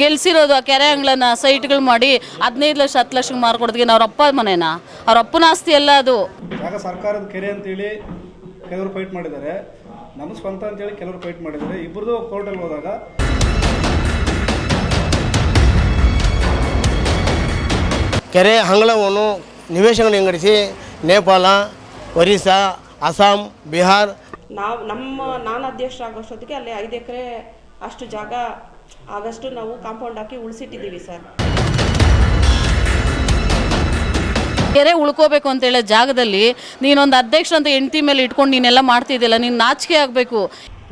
ಗೆಲ್ಸಿರೋದು ಆ ಕೆರೆ ಅಂಗ್ಳನ್ನ ಸೈಟ್ಗಳು ಮಾಡಿ ಹದಿನೈದು ಲಕ್ಷ ಹತ್ತು ಲಕ್ಷಕ್ಕೆ ಮಾರ್ಕೊಡೋದಕ್ಕೆ ಅವ್ರ ಅಪ್ಪ ಮನೇನ? ಅವ್ರ ಅಪ್ಪನ ಆಸ್ತಿ ಎಲ್ಲ ಅದು. ಆಗ ಸರ್ಕಾರದ ಕೆರೆ ಅಂತೇಳಿ ಕೆಲವರು ಫೈಟ್ ಮಾಡಿದ್ದಾರೆ. ನಮ್ಮ ಸ್ವಂತ ಅಂತೇಳಿ ಕೆಲವರು ಫೈಟ್ ಮಾಡಿದ್ದಾರೆ. ಇಬ್ಬರದು ಕೋರ್ಟಲ್ಲಿ ಹೋದಾಗ ಕೆರೆ ಅಂಗಳವನ್ನು ನಿವೇಶನ ವಿಂಗಡಿಸಿ ನೇಪಾಳ ಒರಿಸ್ಸಾ ಅಸ್ಸಾಂ ಬಿಹಾರ್. ನಾವು ನಮ್ಮ ನಾನು ಅಧ್ಯಕ್ಷ ಆಗೋಷ್ಟೊತ್ತಿಗೆ ಅಲ್ಲಿ ಐದು ಎಕರೆ ಅಷ್ಟು ಜಾಗ ಆಗಷ್ಟು ನಾವು ಕಾಂಪೌಂಡ್ ಹಾಕಿ ಉಳಿಸಿಟ್ಟಿದ್ದೀವಿ ಸರ್. ಕೆರೆ ಉಳ್ಕೋಬೇಕು ಅಂತ ಹೇಳೋ ಜಾಗದಲ್ಲಿ ನೀನೊಂದು ಅಧ್ಯಕ್ಷ ಅಂತ ಹೆಂಡತಿ ಮೇಲೆ ಇಟ್ಕೊಂಡು ನೀನೆಲ್ಲ ಮಾಡ್ತಿದ್ದಿಲ್ಲ ನೀನು ನಾಚಿಕೆ ಆಗಬೇಕು.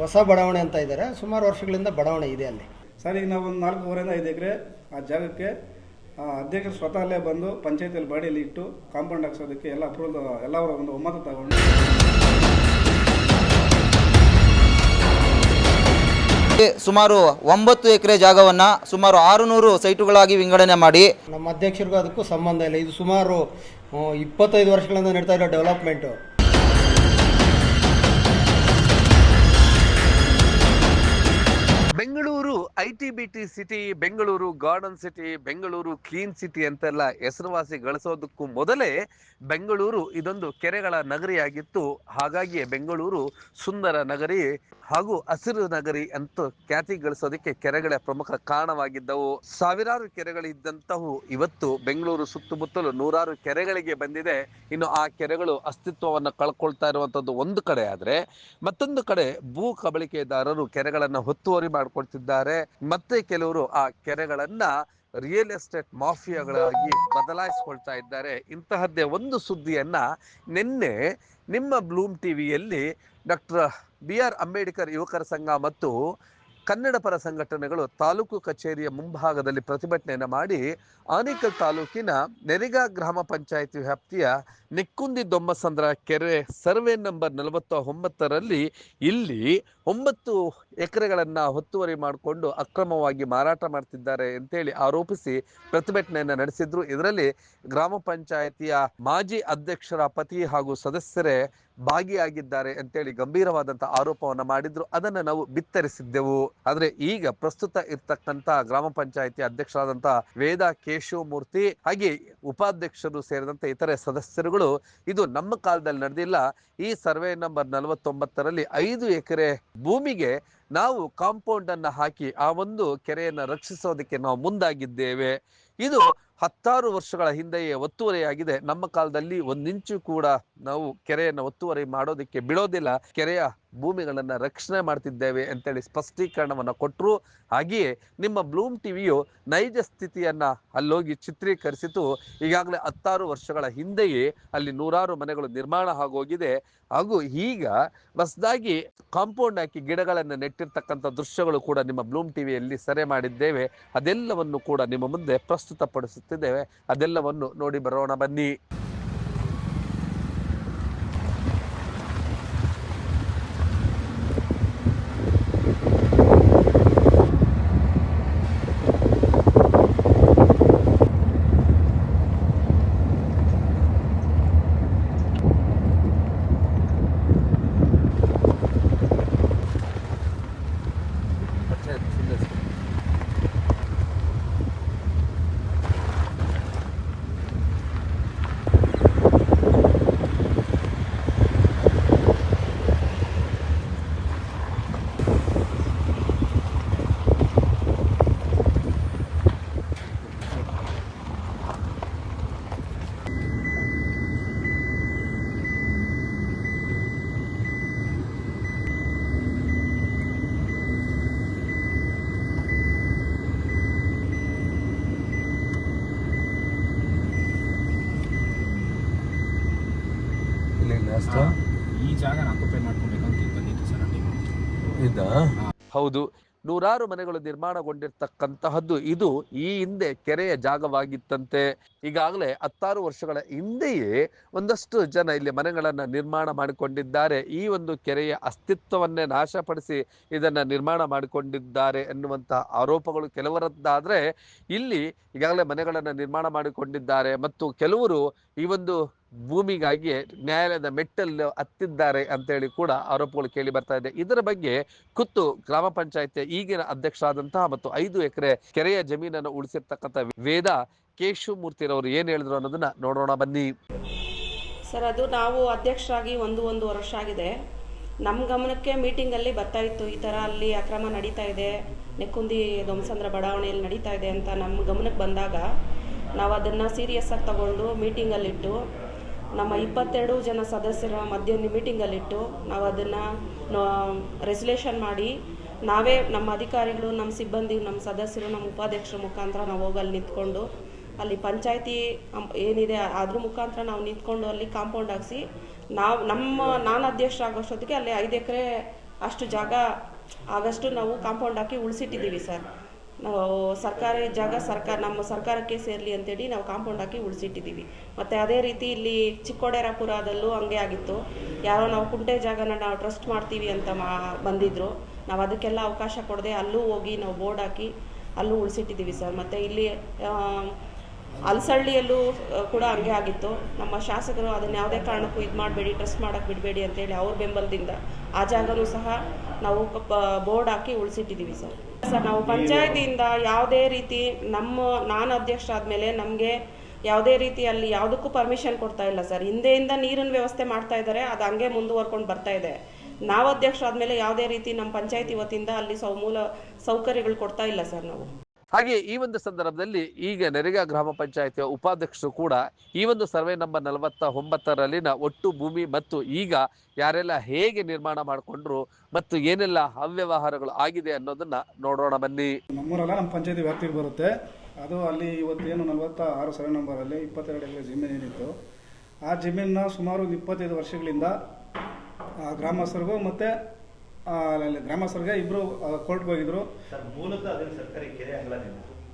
ಹೊಸ ಬಡಾವಣೆ ಅಂತ ಇದ್ದಾರೆ. ಸುಮಾರು ವರ್ಷಗಳಿಂದ ಬಡಾವಣೆ ಇದೆ ಅಲ್ಲಿ. ಸರ್ ಈಗ ನಾವು ಒಂದು ನಾಲ್ಕೂವರೆಯಿಂದ ಐದು ಎಕರೆ ಆ ಜಾಗಕ್ಕೆ ಆ, ಅಧ್ಯಕ್ಷರು ಸ್ವತಃ ಅಲ್ಲೇ ಬಂದು ಪಂಚಾಯತಿಯಲ್ಲಿ ಬಾಡಿಯಲ್ಲಿ ಇಟ್ಟು ಕಾಂಪೌಂಡ್ ಹಾಕ್ಸೋದಕ್ಕೆ ಎಲ್ಲ ಅಪ್ರೂವಲ್ ಎಲ್ಲವರ ಒಂದು ಒಮ್ಮತ ತಗೊಂಡು ಸುಮಾರು ಒಂಬತ್ತು ಎಕರೆ ಜಾಗವನ್ನು ಸುಮಾರು ಆರುನೂರು ಸೈಟುಗಳಾಗಿ ವಿಂಗಡಣೆ ಮಾಡಿ. ನಮ್ಮ ಅಧ್ಯಕ್ಷರಿಗೂ ಅದಕ್ಕೂ ಸಂಬಂಧ ಇಲ್ಲ. ಇದು ಸುಮಾರು ಆ, ಇಪ್ಪತ್ತೈದು ವರ್ಷಗಳಿಂದ ನಡೀತಾ ಇರೋ development Bengaluru I T B T city, Bengaluru, garden city, Bengaluru clean city ಅಂತೆಲ್ಲ ಹೆಸರುವಾಸಿ ಗಳಿಸೋದಕ್ಕೂ ಮೊದಲೇ ಬೆಂಗಳೂರು ಇದೊಂದು ಕೆರೆಗಳ ನಗರಿಯಾಗಿತ್ತು. ಹಾಗಾಗಿಯೇ ಬೆಂಗಳೂರು ಸುಂದರ ನಗರಿ ಹಾಗೂ ಹಸಿರು ನಗರಿ ಅಂತ ಖ್ಯಾತಿ ಗಳಿಸೋದಕ್ಕೆ ಕೆರೆಗಳ ಪ್ರಮುಖ ಕಾರಣವಾಗಿದ್ದವು. ಸಾವಿರಾರು ಕೆರೆಗಳಿದ್ದಂತಹವು ಇವತ್ತು ಬೆಂಗಳೂರು ಸುತ್ತಮುತ್ತಲು ನೂರಾರು ಕೆರೆಗಳಿಗೆ ಬಂದಿದೆ. ಇನ್ನು ಆ ಕೆರೆಗಳು ಅಸ್ತಿತ್ವವನ್ನು ಕಳ್ಕೊಳ್ತಾ ಇರುವಂಥದ್ದು ಒಂದು ಕಡೆ ಆದರೆ ಮತ್ತೊಂದು ಕಡೆ ಭೂ ಕಬಳಿಕೆದಾರರು ಕೆರೆಗಳನ್ನು ಹೊತ್ತುವರಿ ಮಾಡ್ಕೊಳ್ತಿದ್ದಾರೆ. ಮತ್ತೆ ಕೆಲವರು ಆ ಕೆರೆಗಳನ್ನ ರಿಯಲ್ ಎಸ್ಟೇಟ್ ಮಾಫಿಯಾಗಳಾಗಿ ಬದಲಾಯಿಸ್ಕೊಳ್ತಾ ಇದ್ದಾರೆ. ಇಂತಹದ್ದೇ ಒಂದು ಸುದ್ದಿಯನ್ನ ನಿನ್ನೆ ನಿಮ್ಮ ಬ್ಲೂಮ್ ಟಿವಿಯಲ್ಲಿ ಡಾಕ್ಟರ್ ಬಿ ಆರ್ ಅಂಬೇಡ್ಕರ್ ಯುವಕರ ಸಂಘ ಮತ್ತು ಕನ್ನಡ ಪರ ಸಂಘಟನೆಗಳು ತಾಲೂಕು ಕಚೇರಿಯ ಮುಂಭಾಗದಲ್ಲಿ ಪ್ರತಿಭಟನೆಯನ್ನು ಮಾಡಿ ಆನೇಕಲ್ ತಾಲೂಕಿನ ನೆರಿಗಾ ಗ್ರಾಮ ಪಂಚಾಯಿತಿ ವ್ಯಾಪ್ತಿಯ ನಿಕ್ಕುಂದಿ ದೊಮ್ಮಸಂದ್ರ ಕೆರೆ ಸರ್ವೆ ನಂಬರ್ ನಲವತ್ತ ಒಂಬತ್ತರಲ್ಲಿ ಇಲ್ಲಿ ಒಂಬತ್ತು ಎಕರೆಗಳನ್ನು ಒತ್ತುವರಿ ಮಾಡಿಕೊಂಡು ಅಕ್ರಮವಾಗಿ ಮಾರಾಟ ಮಾಡ್ತಿದ್ದಾರೆ ಅಂತೇಳಿ ಆರೋಪಿಸಿ ಪ್ರತಿಭಟನೆಯನ್ನು ನಡೆಸಿದ್ರು. ಇದರಲ್ಲಿ ಗ್ರಾಮ ಪಂಚಾಯಿತಿಯ ಮಾಜಿ ಅಧ್ಯಕ್ಷರ ಪತಿ ಹಾಗೂ ಸದಸ್ಯರೇ ಭಾಗಿಯಾಗಿದ್ದಾರೆ ಅಂತೇಳಿ ಗಂಭೀರವಾದಂತಹ ಆರೋಪವನ್ನು ಮಾಡಿದ್ರು. ಅದನ್ನ ನಾವು ಬಿತ್ತರಿಸಿದ್ದೆವು. ಆದ್ರೆ ಈಗ ಪ್ರಸ್ತುತ ಇರ್ತಕ್ಕಂತ ಗ್ರಾಮ ಪಂಚಾಯಿತಿ ಅಧ್ಯಕ್ಷರಾದಂತ ವೇದ ಕೇಶವಮೂರ್ತಿ, ಹಾಗೆ ಉಪಾಧ್ಯಕ್ಷರು ಸೇರಿದಂತೆ ಇತರೆ ಸದಸ್ಯರುಗಳು ಇದು ನಮ್ಮ ಕಾಲದಲ್ಲಿ ನಡೆದಿಲ್ಲ. ಈ ಸರ್ವೆ ನಂಬರ್ ನಲವತ್ತೊಂಬತ್ತರಲ್ಲಿ ಐದು ಎಕರೆ ಭೂಮಿಗೆ ನಾವು ಕಾಂಪೌಂಡ್ ಅನ್ನ ಹಾಕಿ ಆ ಒಂದು ಕೆರೆಯನ್ನ ರಕ್ಷಿಸೋದಕ್ಕೆ ನಾವು ಮುಂದಾಗಿದ್ದೇವೆ. ಇದು ಹತ್ತಾರು ವರ್ಷಗಳ ಹಿಂದೆಯೇ ಒತ್ತುವರಿಯಾಗಿದೆ. ನಮ್ಮ ಕಾಲದಲ್ಲಿ ಒಂದಿಂಚು ಕೂಡ ನಾವು ಕೆರೆಯನ್ನು ಒತ್ತುವರಿ ಮಾಡೋದಕ್ಕೆ ಬಿಡೋದಿಲ್ಲ. ಕೆರೆಯ ಭೂಮಿಗಳನ್ನ ರಕ್ಷಣೆ ಮಾಡ್ತಿದ್ದೇವೆ ಅಂತೇಳಿ ಸ್ಪಷ್ಟೀಕರಣವನ್ನು ಕೊಟ್ಟರು ಹಾಗೆಯೇ ನಿಮ್ಮ ಬ್ಲೂಮ್ ಟಿವಿಯು ನೈಜ ಸ್ಥಿತಿಯನ್ನು ಅಲ್ಲೋಗಿ ಚಿತ್ರೀಕರಿಸಿತು. ಈಗಾಗಲೇ ಹತ್ತಾರು ವರ್ಷಗಳ ಹಿಂದೆಯೇ ಅಲ್ಲಿ ನೂರಾರು ಮನೆಗಳು ನಿರ್ಮಾಣ ಆಗೋಗಿದೆ. ಹಾಗೂ ಈಗ ಹೊಸದಾಗಿ ಕಾಂಪೌಂಡ್ ಹಾಕಿ ಗಿಡಗಳನ್ನು ನೆಟ್ಟಿರ್ತಕ್ಕಂಥ ದೃಶ್ಯಗಳು ಕೂಡ ನಿಮ್ಮ ಬ್ಲೂಮ್ ಟಿವಿಯಲ್ಲಿ ಸೆರೆ ಮಾಡಿದ್ದೇವೆ. ಅದೆಲ್ಲವನ್ನು ಕೂಡ ನಿಮ್ಮ ಮುಂದೆ ಪ್ರಸ್ತುತಪಡಿಸುತ್ತಿದ್ದೇವೆ. ಅದೆಲ್ಲವನ್ನು ನೋಡಿ ಬರೋಣ ಬನ್ನಿ ಈ ಜಾಗ ಆಕ್ಯುಪೈ ಮಾಡ್ಕೊಬೇಕಂತ ಬಂದಿತ್ತು ಸರ್ ಟೀಮ್ ಹೌದು. ನೂರಾರು ಮನೆಗಳು ನಿರ್ಮಾಣಗೊಂಡಿರ್ತಕ್ಕಂತಹದ್ದು ಇದು ಈ ಹಿಂದೆ ಕೆರೆಯ ಜಾಗವಾಗಿತ್ತಂತೆ. ಈಗಾಗಲೇ ಹತ್ತಾರು ವರ್ಷಗಳ ಹಿಂದೆಯೇ ಒಂದಷ್ಟು ಜನ ಇಲ್ಲಿ ಮನೆಗಳನ್ನು ನಿರ್ಮಾಣ ಮಾಡಿಕೊಂಡಿದ್ದಾರೆ. ಈ ಒಂದು ಕೆರೆಯ ಅಸ್ತಿತ್ವವನ್ನೇ ನಾಶಪಡಿಸಿ ಇದನ್ನು ನಿರ್ಮಾಣ ಮಾಡಿಕೊಂಡಿದ್ದಾರೆ ಎನ್ನುವಂತಹ ಆರೋಪಗಳು ಕೆಲವರದ್ದಾದರೆ ಇಲ್ಲಿ ಈಗಾಗಲೇ ಮನೆಗಳನ್ನು ನಿರ್ಮಾಣ ಮಾಡಿಕೊಂಡಿದ್ದಾರೆ. ಮತ್ತು ಕೆಲವರು ಈ ಒಂದು ಭೂಮಿಗಾಗಿ ನ್ಯಾಯಾಲಯದ ಮೆಟ್ಟಲು ಹತ್ತಿದ್ದಾರೆ ಅಂತೇಳಿ ಕೂಡ ಆರೋಪಗಳು ಕೇಳಿ ಬರ್ತಾ ಇದೆ. ಇದರ ಬಗ್ಗೆ ಕುತ್ತು ಗ್ರಾಮ ಪಂಚಾಯತ್ ಈಗಿನ ಅಧ್ಯಕ್ಷರಾದಂತಹ ಮತ್ತು ಐದು ಎಕರೆ ಕೆರೆಯ ಜಮೀನನ್ನು ಉಳಿಸಿರ್ತಕ್ಕಂಥ ವೇದ ಕೇಶವಮೂರ್ತಿರವರು ಏನು ಹೇಳಿದ್ರು ಅನ್ನೋದನ್ನ ನೋಡೋಣ, ಬನ್ನಿ. ಸರ್, ಅದು ನಾವು ಅಧ್ಯಕ್ಷರಾಗಿ ಒಂದು ಒಂದು ವರ್ಷ ಆಗಿದೆ. ನಮ್ಮ ಗಮನಕ್ಕೆ ಮೀಟಿಂಗಲ್ಲಿ ಬರ್ತಾ ಇತ್ತು. ಈ ಥರ ಅಲ್ಲಿ ಅಕ್ರಮ ನಡೀತಾ ಇದೆ. ನೆಕ್ಕುಂದಿ ದೊಮ್ಸಂದ್ರ ಬಡಾವಣೆಯಲ್ಲಿ ನಡೀತಾ ಇದೆ ಅಂತ ನಮ್ಮ ಗಮನಕ್ಕೆ ಬಂದಾಗ ನಾವು ಅದನ್ನು ಸೀರಿಯಸ್ ಆಗಿ ತಗೊಂಡು ಮೀಟಿಂಗಲ್ಲಿಟ್ಟು ನಮ್ಮ ಇಪ್ಪತ್ತೆರಡು ಜನ ಸದಸ್ಯರ ಮಧ್ಯ ಮೀಟಿಂಗಲ್ಲಿಟ್ಟು ನಾವು ಅದನ್ನು ರೆಸಲ್ಯೂಷನ್ ಮಾಡಿ ನಾವೇ ನಮ್ಮ ಅಧಿಕಾರಿಗಳು, ನಮ್ಮ ಸಿಬ್ಬಂದಿ, ನಮ್ಮ ಸದಸ್ಯರು, ನಮ್ಮ ಉಪಾಧ್ಯಕ್ಷರ ಮುಖಾಂತರ ನಾವು ಹೋಗಲ್ಲಿ ನಿಂತ್ಕೊಂಡು ಅಲ್ಲಿ ಪಂಚಾಯತಿ ಏನಿದೆ ಅದ್ರ ಮುಖಾಂತರ ನಾವು ನಿಂತ್ಕೊಂಡು ಅಲ್ಲಿ ಕಾಂಪೌಂಡ್ ಹಾಕ್ಸಿ ನಾವು ನಮ್ಮ, ನಾನು ಅಧ್ಯಕ್ಷ ಆಗೋಷ್ಟೊತ್ತಿಗೆ ಅಲ್ಲಿ ಐದು ಎಕರೆ ಅಷ್ಟು ಜಾಗ ಆಗಷ್ಟು ನಾವು ಕಾಂಪೌಂಡ್ ಹಾಕಿ ಉಳಿಸಿಟ್ಟಿದ್ದೀವಿ ಸರ್. ನಾವು ಸರ್ಕಾರಿ ಜಾಗ ಸರ್ಕಾರ, ನಮ್ಮ ಸರ್ಕಾರಕ್ಕೆ ಸೇರಲಿ ಅಂತೇಳಿ ನಾವು ಕಾಂಪೌಂಡ್ ಹಾಕಿ ಉಳಿಸಿಟ್ಟಿದ್ದೀವಿ. ಮತ್ತು ಅದೇ ರೀತಿ ಇಲ್ಲಿ ಚಿಕ್ಕೋಡೇರಾಪುರದಲ್ಲೂ ಹಂಗೆ ಆಗಿತ್ತು. ಯಾರೋ ನಾವು ಕುಂಟೆ ಜಾಗನ ನಾವು ಟ್ರಸ್ಟ್ ಮಾಡ್ತೀವಿ ಅಂತ ಮಾ ಬಂದಿದ್ದರು ನಾವು ಅದಕ್ಕೆಲ್ಲ ಅವಕಾಶ ಕೊಡದೆ ಅಲ್ಲೂ ಹೋಗಿ ನಾವು ಬೋರ್ಡ್ ಹಾಕಿ ಅಲ್ಲೂ ಉಳಿಸಿಟ್ಟಿದ್ದೀವಿ ಸರ್. ಮತ್ತು ಇಲ್ಲಿ ಅಲಸಳ್ಳಿಯಲ್ಲೂ ಕೂಡ ಹಂಗೆ ಆಗಿತ್ತು. ನಮ್ಮ ಶಾಸಕರು ಅದನ್ನ ಯಾವುದೇ ಕಾರಣಕ್ಕೂ ಇದು ಮಾಡಬೇಡಿ, ಟ್ರಸ್ಟ್ ಮಾಡೋಕ್ಕೆ ಬಿಡಬೇಡಿ ಅಂತೇಳಿ ಅವ್ರ ಬೆಂಬಲದಿಂದ ಆ ಜಾಗನೂ ಸಹ ನಾವು ಬೋರ್ಡ್ ಹಾಕಿ ಉಳಿಸಿಟ್ಟಿದ್ದೀವಿ ಸರ್. ಸರ್, ನಾವು ಪಂಚಾಯತಿಯಿಂದ ಯಾವುದೇ ರೀತಿ ನಮ್ಮ, ನಾನು ಆದಮೇಲೆ ನಮಗೆ ಯಾವುದೇ ರೀತಿ ಅಲ್ಲಿ ಯಾವುದಕ್ಕೂ ಪರ್ಮಿಷನ್ ಕೊಡ್ತಾ ಇಲ್ಲ ಸರ್. ಹಿಂದೆಯಿಂದ ನೀರಿನ ವ್ಯವಸ್ಥೆ ಮಾಡ್ತಾ ಇದ್ದಾರೆ, ಅದು ಹಂಗೆ ಮುಂದುವರ್ಕೊಂಡು ಬರ್ತಾ ಇದೆ. ನಾವು ಅಧ್ಯಕ್ಷ ಮೇಲೆ ಯಾವುದೇ ರೀತಿ ನಮ್ಮ ಪಂಚಾಯತಿ ವತಿಯಿಂದ ಅಲ್ಲಿ ಸೌ ಮೂಲ ಸೌಕರ್ಯಗಳು ಕೊಡ್ತಾ ಇಲ್ಲ ಸರ್ ನಾವು. ಹಾಗೆ ಈ ಒಂದು ಸಂದರ್ಭದಲ್ಲಿ ಈಗ ನೆರೆಗ ಗ್ರಾಮ ಪಂಚಾಯತಿಯ ಉಪಾಧ್ಯಕ್ಷರು ಕೂಡ ಈ ಒಂದು ಸರ್ವೆ ನಂಬರ್ ನಲವತ್ತ ಒಂಬತ್ತರಲ್ಲಿನ ಒಟ್ಟು ಭೂಮಿ ಮತ್ತು ಈಗ ಯಾರೆಲ್ಲ ಹೇಗೆ ನಿರ್ಮಾಣ ಮಾಡಿಕೊಂಡ್ರು ಮತ್ತು ಏನೆಲ್ಲ ಅವ್ಯವಹಾರಗಳು ಆಗಿದೆ ಅನ್ನೋದನ್ನ ನೋಡೋಣ ಬನ್ನಿ. ನಮ್ಮೂರಲ್ಲ, ನಮ್ಮ ಪಂಚಾಯತಿ ವ್ಯಾಪ್ತಿಗೆ ಬರುತ್ತೆ. ಅದು ಅಲ್ಲಿ ಇವತ್ತೇನು ನಲವತ್ತ ಆರು ಸರ್ವೆ ನಂಬರಲ್ಲಿ ಇಪ್ಪತ್ತೆರಡು ಎಕರೆ ಜಮೀನು ಏನಿತ್ತು. ಆ ಜಮೀನ ಸುಮಾರು ಇಪ್ಪತ್ತೈದು ವರ್ಷಗಳಿಂದ ಗ್ರಾಮಸ್ಥರಿಗೂ ಮತ್ತು ಅಲ್ಲಿ ಗ್ರಾಮಸ್ಥರಿಗೆ ಇಬ್ಬರು ಕೋರ್ಟ್ಗೆ ಹೋಗಿದ್ರು.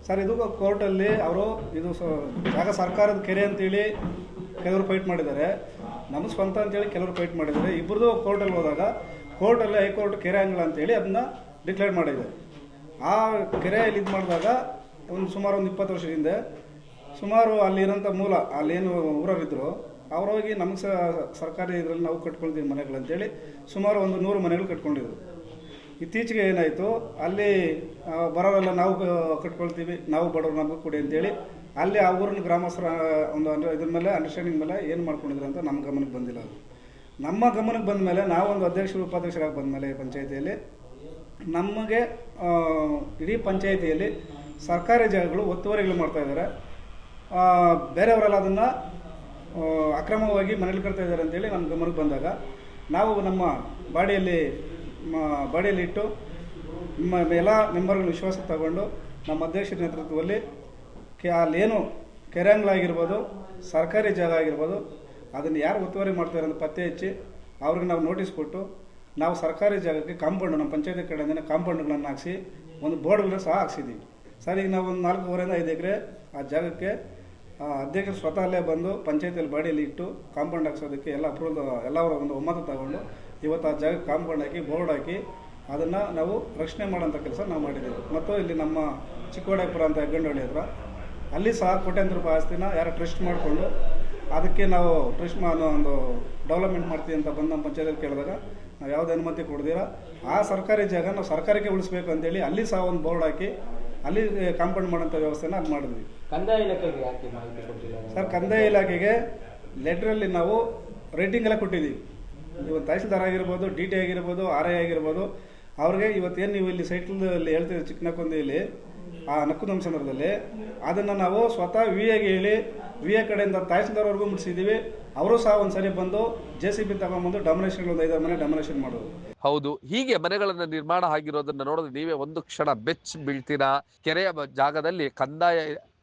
ಸರ್ ಇದು ಕೋರ್ಟಲ್ಲಿ ಅವರು ಇದು ಸ- ಜಾಗ ಸರ್ಕಾರದ ಕೆರೆ ಅಂತೇಳಿ ಕೆಲವರು ಫೈಟ್ ಮಾಡಿದ್ದಾರೆ. ನಮ್ಮ ಸ್ವಂತ ಅಂತೇಳಿ ಕೆಲವರು ಫೈಟ್ ಮಾಡಿದ್ದಾರೆ. ಇಬ್ಬರದು ಕೋರ್ಟಲ್ಲಿ ಹೋದಾಗ ಕೋರ್ಟಲ್ಲಿ ಹೈಕೋರ್ಟ್ ಕೆರೆ ಅಂಗಳ ಅಂತೇಳಿ ಅದನ್ನ ಡಿಕ್ಲೇರ್ ಮಾಡಿದೆ. ಆ ಕೆರೆಯಲ್ಲಿ ಇದು ಮಾಡಿದಾಗ ಒಂದು ಸುಮಾರು ಒಂದು ಇಪ್ಪತ್ತು ವರ್ಷದ ಹಿಂದೆ ಸುಮಾರು ಅಲ್ಲಿರೋಂಥ ಮೂಲ ಅಲ್ಲೇನು ಊರವರಿದ್ದರು ಅವ್ರು ಹೋಗಿ ನಮಗೆ ಸಹ ಸರ್ಕಾರಿ ಇದರಲ್ಲಿ ನಾವು ಕಟ್ಕೊಳ್ತೀವಿ ಮನೆಗಳಂತೇಳಿ ಸುಮಾರು ಒಂದು ನೂರು ಮನೆಗಳು ಕಟ್ಕೊಂಡಿದ್ರು ಇತ್ತೀಚೆಗೆ ಏನಾಯಿತು, ಅಲ್ಲಿ ಬರೋರೆಲ್ಲ ನಾವು ಕಟ್ಕೊಳ್ತೀವಿ, ನಾವು ಬಡವರು ನಮಗೆ ಕೊಡಿ ಅಂತೇಳಿ ಅಲ್ಲಿ ಆ ಊರಿನ ಗ್ರಾಮಸ್ಥರ, ಒಂದು ಅಂಡರ್ ಇದ್ರ ಮೇಲೆ ಅಂಡರ್ಸ್ಟ್ಯಾಂಡಿಂಗ್ ಮೇಲೆ ಏನು ಮಾಡ್ಕೊಂಡಿದ್ರು ಅಂತ ನಮ್ಮ ಗಮನಕ್ಕೆ ಬಂದಿಲ್ಲ ಅದು. ನಮ್ಮ ಗಮನಕ್ಕೆ ಬಂದ ಮೇಲೆ ನಾವೊಂದು ಅಧ್ಯಕ್ಷರು, ಉಪಾಧ್ಯಕ್ಷರಾಗಿ ಬಂದ ಮೇಲೆ ಪಂಚಾಯತಿಯಲ್ಲಿ ನಮಗೆ ಇಡೀ ಪಂಚಾಯತಿಯಲ್ಲಿ ಸರ್ಕಾರಿ ಜಾಗಗಳು ಒತ್ತುವರಿಗಳು ಮಾಡ್ತಾಯಿದ್ದಾರೆ ಬೇರೆಯವರೆಲ್ಲ ಅದನ್ನು ಅಕ್ರಮವಾಗಿ ಮನೇಲಿ ಕಟ್ತಾ ಇದ್ದಾರೆ ಅಂತೇಳಿ ನಮ್ಮ ಗಮನಕ್ಕೆ ಬಂದಾಗ, ನಾವು ನಮ್ಮ ಬಾಡಿಯಲ್ಲಿ ಬಾಡಿಯಲ್ಲಿ ಇಟ್ಟು, ನಿಮ್ಮ ಎಲ್ಲ ಮೆಂಬರ್ಗಳ ವಿಶ್ವಾಸ ತಗೊಂಡು ನಮ್ಮ ಅಧ್ಯಕ್ಷರ ನೇತೃತ್ವದಲ್ಲಿ ಕೆ, ಅಲ್ಲೇನು ಕೆರೆಂಗ್ಲಾಗಿರ್ಬೋದು ಸರ್ಕಾರಿ ಜಾಗ ಆಗಿರ್ಬೋದು, ಅದನ್ನು ಯಾರು ಒತ್ತುವರಿ ಮಾಡ್ತಾರೆ ಅಂತ ಪತ್ತೆ ಹಚ್ಚಿ ಅವ್ರಿಗೆ ನಾವು ನೋಟಿಸ್ ಕೊಟ್ಟು ನಾವು ಸರ್ಕಾರಿ ಜಾಗಕ್ಕೆ ಕಾಂಪೌಂಡ್, ನಮ್ಮ ಪಂಚಾಯತಿ ಕಡೆಯಿಂದ ಕಾಂಪೌಂಡ್ಗಳನ್ನು ಹಾಕ್ಸಿ ಒಂದು ಬೋರ್ಡ್ಗಳನ್ನ ಸಹ ಹಾಕ್ಸಿದ್ದೀವಿ. ಸರ್, ಈಗ ನಾವು ಒಂದು ನಾಲ್ಕೂವರೆಯಿಂದ ಐದು ಎಕರೆ ಆ ಜಾಗಕ್ಕೆ ಅಧ್ಯಕ್ಷರು ಸ್ವತಃ ಅಲ್ಲೇ ಬಂದು ಪಂಚಾಯತಿಯಲ್ಲಿ ಬಾಡಿಯಲ್ಲಿ ಇಟ್ಟು ಕಾಂಪೌಂಡ್ ಹಾಕ್ಸೋದಕ್ಕೆ ಎಲ್ಲ ಅಪ್ರೂವಲ್, ಎಲ್ಲವರ ಒಂದು ಒಮ್ಮತ ತಗೊಂಡು ಇವತ್ತು ಆ ಜಾಗಕ್ಕೆ ಕಾಂಪೌಂಡ್ ಹಾಕಿ, ಬೋರ್ಡ್ ಹಾಕಿ ಅದನ್ನು ನಾವು ರಕ್ಷಣೆ ಮಾಡೋಂಥ ಕೆಲಸ ನಾವು ಮಾಡಿದ್ದೀವಿ. ಮತ್ತು ಇಲ್ಲಿ ನಮ್ಮ ಚಿಕ್ಕಬಳ್ಳಾಪುರ ಅಂತ ಹೆಗ್ಗಂಡಹಳ್ಳಿ ಹತ್ರ, ಅಲ್ಲಿ ಸಹ ಕೋಟ್ಯಾಂತರ ರೂಪಾಯಿ ಆಸ್ತಿನ ಯಾರು ಟ್ರಸ್ಟ್ ಮಾಡಿಕೊಂಡು ಅದಕ್ಕೆ ನಾವು ಟ್ರಸ್ಟ್ ಮಾಡೋ ಒಂದು ಡೆವಲಪ್ಮೆಂಟ್ ಮಾಡ್ತೀವಿ ಅಂತ ಬಂದು ನಮ್ಮ ಕೇಳಿದಾಗ ನಾವು ಯಾವುದೇ ಅನುಮತಿ ಕೊಡ್ದಿರ, ಆ ಸರ್ಕಾರಿ ಜಾಗ ನಾವು ಸರ್ಕಾರಕ್ಕೆ ಉಳಿಸ್ಬೇಕು ಅಂತೇಳಿ ಅಲ್ಲಿ ಸಹ ಒಂದು ಬೋರ್ಡ್ ಹಾಕಿ ಅಲ್ಲಿ ಕಾಂಪೌಂಡ್ ಮಾಡೋಂಥ ವ್ಯವಸ್ಥೆನ ಅದು ಮಾಡಿದ್ವಿ. ಕಂದಾಯ ಇಲಾಖೆಗೆ ಯಾಕೆ ಮಾಹಿತಿ ಕೊಟ್ಟಿಲ್ಲ? ಸರ್ ಕಂದಾಯ ಇಲಾಖೆಗೆ ಲೆಟ್ರಲ್ಲಿ ನಾವು ರೇಟಿಂಗ್ ಎಲ್ಲ ಕೊಟ್ಟಿದ್ದೀವಿ ಇವತ್ತು ತಹಸೀಲ್ದಾರ್ ಆಗಿರ್ಬೋದು ಡಿ ಟಿ ಆಗಿರ್ಬೋದು ಆರ್ ಐ ಆಗಿರ್ಬೋದು ಅವ್ರಿಗೆ ಇವತ್ತೇನು ನೀವು ಇಲ್ಲಿ ಸೈಟ್ಲಲ್ಲಿ ಹೇಳ್ತೀವಿ ಚಿಕ್ಕನಕೊಂದಿಯಲ್ಲಿ ಆ ನಕ್ಕುದಂ ಸಂದರ್ಭದಲ್ಲಿ ಅದನ್ನು ನಾವು ಸ್ವತಃ ವಿ ಎಗೆ ಹೇಳಿ ವಿ ಎ ಕಡೆಯಿಂದ ತಹಸೀಲ್ದಾರ್ವರೆಗೂ ಮುಟ್ಟಿಸಿದ್ದೀವಿ. ಅವರು ಸಹ ಒಂದ್ಸರಿ ಬಂದು ಜೆ ಸಿ ಬಿ ತಗೊಂಡ್ಬಂದು ಒಂದು ಐದಾರು ಮನೆ ಡಾಮಿನೇಷನ್ ಮಾಡೋದು ಹೌದು, ಹೀಗೆ ಮನೆಗಳನ್ನ ನಿರ್ಮಾಣ ಆಗಿರೋದನ್ನ ನೋಡಿದ್ರೆ ನೀವೇ ಒಂದು ಕ್ಷಣ ಬೆಚ್ಚ ಬೀಳ್ತೀರಾ? ಕೆರೆಯ ಜಾಗದಲ್ಲಿ ಕಂದಾಯ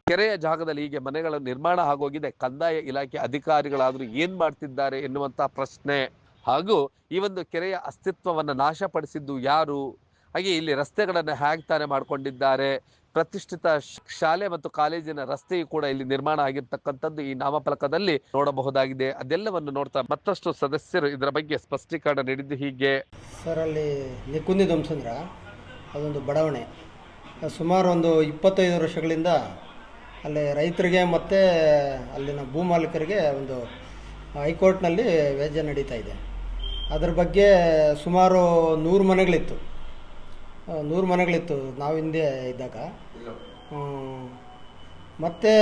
ಕೆರೆಯ ಜಾಗದಲ್ಲಿ ಹೀಗೆ ಮನೆಗಳ ನಿರ್ಮಾಣ ಆಗೋಗಿದೆ, ಕಂದಾಯ ಇಲಾಖೆ ಅಧಿಕಾರಿಗಳಾದ್ರೂ ಏನ್ ಮಾಡ್ತಿದ್ದಾರೆ ಎನ್ನುವಂತ ಪ್ರಶ್ನೆ. ಹಾಗೂ ಈ ಒಂದು ಕೆರೆಯ ಅಸ್ತಿತ್ವವನ್ನು ನಾಶಪಡಿಸಿದ್ದು ಯಾರು? ಹಾಗೆ ಇಲ್ಲಿ ರಸ್ತೆಗಳನ್ನು ಹೇಗೆ ತಾನೆ ಮಾಡ್ಕೊಂಡಿದ್ದಾರೆ? ಪ್ರತಿಷ್ಠಿತ ಶಾಲೆ ಮತ್ತು ಕಾಲೇಜಿನ ರಸ್ತೆಯು ಕೂಡ ಇಲ್ಲಿ ನಿರ್ಮಾಣ ಆಗಿರ್ತಕ್ಕಂಥದ್ದು ಈ ನಾಮಫಲಕದಲ್ಲಿ ನೋಡಬಹುದಾಗಿದೆ. ಅದೆಲ್ಲವನ್ನು ನೋಡ್ತಾ ಮತ್ತಷ್ಟು ಸದಸ್ಯರು ಇದರ ಬಗ್ಗೆ ಸ್ಪಷ್ಟೀಕರಣ ನೀಡಿದ್ದು ಹೀಗೆ. ಸರ್, ಅಲ್ಲಿ ನಿಕುಂದಿ ಧ್ವಂಸಂದ್ರ ಅದೊಂದು ಬಡಾವಣೆ. ಸುಮಾರು ಒಂದು ಇಪ್ಪತ್ತೈದು ವರ್ಷಗಳಿಂದ ಅಲ್ಲಿ ರೈತರಿಗೆ ಮತ್ತು ಅಲ್ಲಿನ ಭೂ ಮಾಲೀಕರಿಗೆ ಒಂದು ಹೈಕೋರ್ಟ್ನಲ್ಲಿ ವ್ಯಾಜ್ಯ ನಡೀತಾ ಇದೆ. ಅದ್ರ ಬಗ್ಗೆ ಸುಮಾರು ನೂರು ಮನೆಗಳಿತ್ತು. ನೂರು ಮನೆಗಳಿತ್ತು. ನಾವು ಹಿಂದೆ ಇದ್ದಾಗ. ಮತ್ತೆ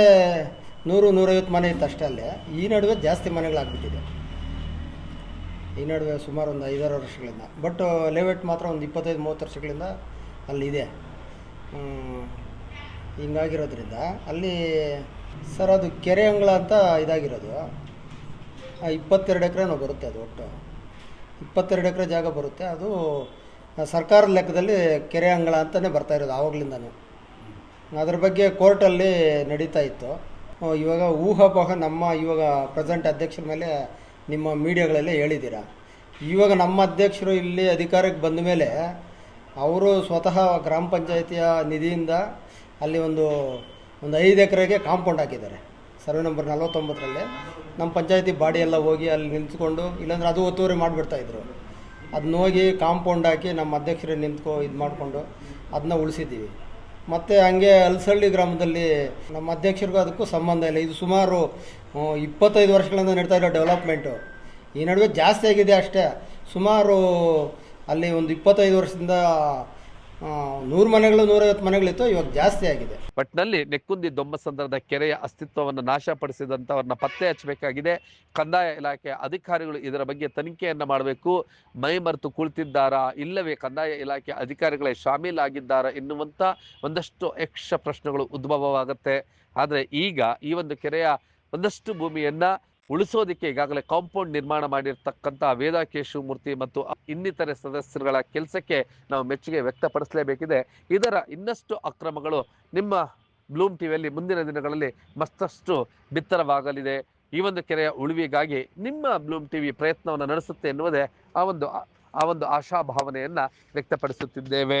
ನೂರು ನೂರೈವತ್ತು ಮನೆ ಇತ್ತು ಅಷ್ಟೇ ಅಲ್ಲೇ. ಈ ನಡುವೆ ಜಾಸ್ತಿ ಮನೆಗಳಾಗ್ಬಿಟ್ಟಿದೆ. ಈ ನಡುವೆ ಸುಮಾರು ಒಂದು ಐದಾರು ವರ್ಷಗಳಿಂದ. ಬಟ್ ಲೇಔಟ್ ಮಾತ್ರ ಒಂದು ಇಪ್ಪತ್ತೈದು ಮೂವತ್ತು ವರ್ಷಗಳಿಂದ ಅಲ್ಲಿದೆ. ಹಿಂಗಾಗಿರೋದ್ರಿಂದ ಅಲ್ಲಿ ಸರ್ ಅದು ಕೆರೆ ಅಂಗಳ ಅಂತ ಇದಾಗಿರೋದು. ಇಪ್ಪತ್ತೆರಡು ಎಕರೆನೋ ಬರುತ್ತೆ ಅದು ಒಟ್ಟು. ಇಪ್ಪತ್ತೆರಡು ಎಕರೆ ಜಾಗ ಬರುತ್ತೆ. ಅದು ಸರ್ಕಾರದ ಲೆಕ್ಕದಲ್ಲಿ ಕೆರೆ ಅಂಗಳ ಅಂತಲೇ ಬರ್ತಾ ಇರೋದು ಆವಾಗಲಿಂದನೂ. ಅದ್ರ ಬಗ್ಗೆ ಕೋರ್ಟಲ್ಲಿ ನಡೀತಾ ಇತ್ತು. ಇವಾಗ ಊಹಾಪೋಹ ನಮ್ಮ ಇವಾಗ ಪ್ರೆಸೆಂಟ್ ಅಧ್ಯಕ್ಷರ ಮೇಲೆ ನಿಮ್ಮ ಮೀಡಿಯಾಗಳಲ್ಲೇ ಹೇಳಿದ್ದೀರಾ? ಇವಾಗ ನಮ್ಮ ಅಧ್ಯಕ್ಷರು ಇಲ್ಲಿ ಅಧಿಕಾರಕ್ಕೆ ಬಂದ ಮೇಲೆ ಅವರು ಸ್ವತಃ ಗ್ರಾಮ ಪಂಚಾಯಿತಿಯ ನಿಧಿಯಿಂದ ಅಲ್ಲಿ ಒಂದು ಒಂದು ಐದು ಎಕರೆಗೆ ಕಾಂಪೌಂಡ್ ಹಾಕಿದ್ದಾರೆ. ಸರ್ವೆ ನಂಬರ್ ನಲ್ವತ್ತೊಂಬತ್ತರಲ್ಲಿ. ನಮ್ಮ ಪಂಚಾಯತಿ ಬಾಡಿ ಎಲ್ಲ ಹೋಗಿ ಅಲ್ಲಿ ನಿಂತ್ಕೊಂಡು, ಇಲ್ಲಾಂದ್ರೆ ಅದು ಒತ್ತುವರಿ ಮಾಡಿಬಿಡ್ತಾಯಿದ್ರು ಅದನ್ನ ಹೋಗಿ ಕಾಂಪೌಂಡ್ ಹಾಕಿ ನಮ್ಮ ಅಧ್ಯಕ್ಷರೇ ನಿಂತ್ಕೊ ಇದು ಮಾಡಿಕೊಂಡು ಅದನ್ನ ಉಳಿಸಿದ್ದೀವಿ. ಮತ್ತು ಹಂಗೆ ಅಲ್ಸಳ್ಳಿ ಗ್ರಾಮದಲ್ಲಿ ನಮ್ಮ ಅಧ್ಯಕ್ಷರಿಗೂ ಅದಕ್ಕೂ ಸಂಬಂಧ ಇಲ್ಲ. ಇದು ಸುಮಾರು ಇಪ್ಪತ್ತೈದು ವರ್ಷಗಳಿಂದ ನಡೀತಾ ಇರೋ ಡೆವಲಪ್ಮೆಂಟು ಈ ನಡುವೆ ಜಾಸ್ತಿ ಆಗಿದೆ ಅಷ್ಟೇ. ಸುಮಾರು ಅಲ್ಲಿ ಒಂದು ಇಪ್ಪತ್ತೈದು ವರ್ಷದಿಂದ ನೂರು ಮನೆಗಳು, ನೂರೈವತ್ತು ಮನೆಗಳಿತ್ತು, ಇವಾಗ ಜಾಸ್ತಿ ಆಗಿದೆ. ಒಟ್ನಲ್ಲಿ ನೆಕ್ಕುಂದಿ ದೊಮ್ಮಸಂದ್ರದ ಕೆರೆಯ ಅಸ್ತಿತ್ವವನ್ನು ನಾಶಪಡಿಸಿದಂತವರನ್ನ ಪತ್ತೆ ಹಚ್ಚಬೇಕಾಗಿದೆ. ಕಂದಾಯ ಇಲಾಖೆ ಅಧಿಕಾರಿಗಳು ಇದರ ಬಗ್ಗೆ ತನಿಖೆಯನ್ನ ಮಾಡಬೇಕು. ಮೈ ಮರೆತು ಕುಳಿತಿದ್ದಾರಾ, ಇಲ್ಲವೇ ಕಂದಾಯ ಇಲಾಖೆ ಅಧಿಕಾರಿಗಳೇ ಶಾಮೀಲಾಗಿದ್ದಾರಾ ಎನ್ನುವಂಥ ಒಂದಷ್ಟು ಯಕ್ಷ ಪ್ರಶ್ನೆಗಳು ಉದ್ಭವವಾಗುತ್ತೆ. ಆದರೆ ಈಗ ಈ ಒಂದು ಕೆರೆಯ ಒಂದಷ್ಟು ಭೂಮಿಯನ್ನ ಉಳಿಸೋದಕ್ಕೆ ಈಗಾಗಲೇ ಕಾಂಪೌಂಡ್ ನಿರ್ಮಾಣ ಮಾಡಿರ್ತಕ್ಕಂಥ ವೇದಾ ಕೇಶವಮೂರ್ತಿ ಮತ್ತು ಇನ್ನಿತರೆ ಸದಸ್ಯರುಗಳ ಕೆಲಸಕ್ಕೆ ನಾವು ಮೆಚ್ಚುಗೆ ವ್ಯಕ್ತಪಡಿಸಲೇಬೇಕಿದೆ. ಇದರ ಇನ್ನಷ್ಟು ಅಕ್ರಮಗಳು ನಿಮ್ಮ ಬ್ಲೂಮ್ ಟಿವಿಯಲ್ಲಿ ಮುಂದಿನ ದಿನಗಳಲ್ಲಿ ಮತ್ತಷ್ಟು ಬಿತ್ತರವಾಗಲಿದೆ. ಈ ಒಂದು ಕೆರೆಯ ಉಳಿವಿಗಾಗಿ ನಿಮ್ಮ ಬ್ಲೂಮ್ ಟಿವಿ ಪ್ರಯತ್ನವನ್ನು ನಡೆಸುತ್ತೆ ಎನ್ನುವುದೇ ಆ ಒಂದು ಆ ಒಂದು ಆಶಾಭಾವನೆಯನ್ನು ವ್ಯಕ್ತಪಡಿಸುತ್ತಿದ್ದೇವೆ.